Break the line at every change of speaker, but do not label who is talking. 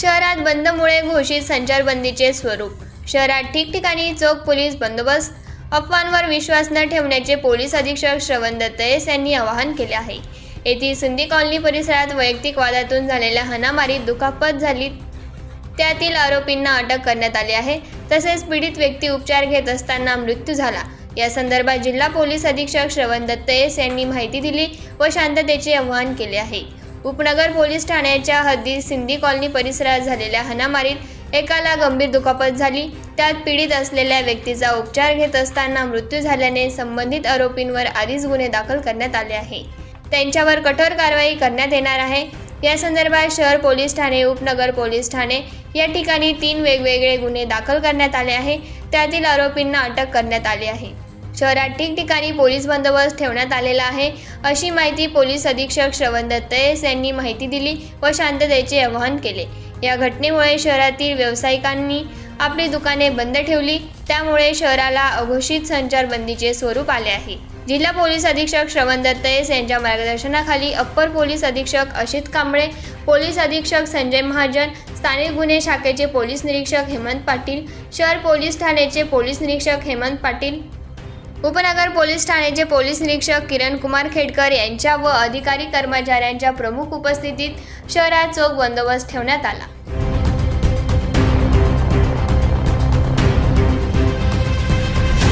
शहरात बंदमुळे घोषित संचारबंदीचे स्वरूप. शहरात ठिकठिकाणी चोख पोलीस बंदोबस्त अफवांवर विश्वास न ठेवण्याचे पोलीस अधीक्षक श्रवण दत्तयस यांनी आवाहन केले आहे. येथील सिंधी कॉलनी परिसरात वैयक्तिक वादातून झालेल्या हाणामारीत दुखापत झाली. त्यातील आरोपींना अटक करण्यात आली आहे. तसेच पीडित व्यक्ती उपचार घेत असताना मृत्यू झाला. या संदर्भात जिल्हा पोलीस अधीक्षक श्रवण दत्तयस यांनी माहिती दिली व शांततेचे आवाहन केले आहे. उपनगर पोलीस ठाण्याच्या हद्दीत सिंधी कॉलनी परिसरात झालेल्या हाणामारीत एकाला गंभीर दुखापत झाली. त्यात पीडित असलेल्या व्यक्तीचा उपचार घेत असताना मृत्यू झाल्याने संबंधित आरोपींवर आधीच गुन्हे दाखल करण्यात आले आहे. त्यांच्यावर कठोर कारवाई करण्यात येणार आहे. या संदर्भात शहर पोलीस ठाणे उपनगर पोलीस ठाणे या ठिकाणी तीन वेगवेगळे गुन्हे दाखल करण्यात आले आहे. त्यातील आरोपींना अटक करण्यात आली आहे. शहरात ठिकठिकाणी पोलीस बंदोबस्त ठेवण्यात आलेला आहे. अशी माहिती पोलीस अधीक्षक श्रवण दत्तयस यांनी माहिती दिली व शांततेचे आवाहन केले. या घटनेमुळे शहरातील व्यावसायिकांनी आपली दुकाने बंद ठेवली. त्यामुळे शहराला अघोषित संचारबंदीचे स्वरूप आले आहे. जिल्हा पोलीस अधीक्षक श्रवण दत्तयस यांच्या मार्गदर्शनाखाली अप्पर पोलीस अधीक्षक अशित कांबळे पोलीस अधीक्षक संजय महाजन स्थानिक गुन्हे शाखेचे पोलीस निरीक्षक हेमंत पाटील शहर पोलीस ठाण्याचे पोलीस निरीक्षक हेमंत पाटील उपनगर पोलीस ठाण्याचे पोलीस निरीक्षक किरण कुमार खेडकर यांच्या व अधिकारी कर्मचाऱ्यांच्या प्रमुख उपस्थितीत शहरात चोख बंदोबस्त ठेवण्यात आला.